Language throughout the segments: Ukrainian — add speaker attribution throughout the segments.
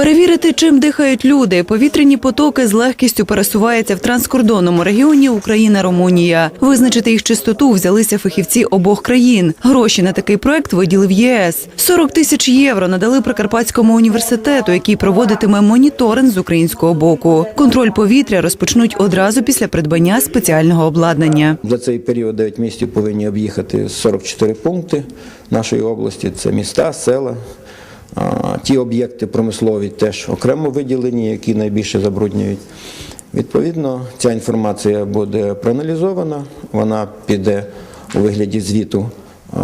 Speaker 1: Перевірити, чим дихають люди. Повітряні потоки з легкістю пересуваються в транскордонному регіоні Україна-Румунія. Визначити їх чистоту взялися фахівці обох країн. Гроші на такий проект виділив ЄС. 40 тисяч євро надали Прикарпатському університету, який проводитиме моніторинг з українського боку. Контроль повітря розпочнуть одразу після придбання спеціального обладнання.
Speaker 2: За цей період 9 місяців повинні об'їхати 44 пункти нашої області. Це міста, села. Ті об'єкти промислові теж окремо виділені, які найбільше забруднюють. Відповідно, ця інформація буде проаналізована, вона піде у вигляді звіту а,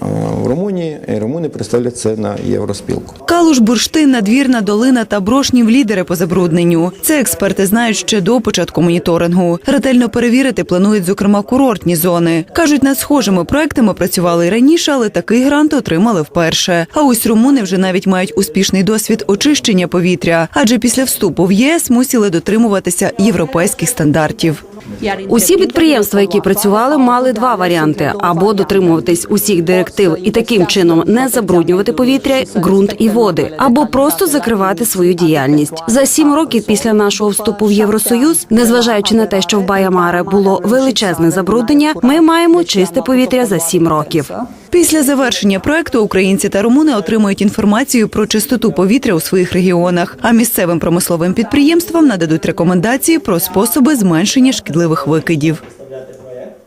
Speaker 2: а, в Румунії, і румуни представлять це на Євроспілку.
Speaker 1: Калуш, бурштин, надвірна долина та брошнів лідери по забрудненню. Це експерти знають ще до початку моніторингу. Ретельно перевірити планують, зокрема, курортні зони. кажуть, над схожими проектами працювали й раніше, але такий грант отримали вперше. А ось румуни вже навіть мають успішний досвід очищення повітря, адже після вступу в ЄС мусили дотримуватися європейських стандартів.
Speaker 3: Усі підприємства, які працювали, мали два варіанти: або дотримуватись усіх директив і таким чином не забруднювати повітря, ґрунт і води, або просто закривати свою діяльність. За сім років після нашого вступу в Євросоюз, незважаючи на те, що в Баямаре було величезне забруднення, ми маємо чисте повітря за сім років.
Speaker 1: Після завершення проекту українці та румуни отримують інформацію про чистоту повітря у своїх регіонах, а місцевим промисловим підприємствам нададуть рекомендації про способи зменшення шкідливих викидів.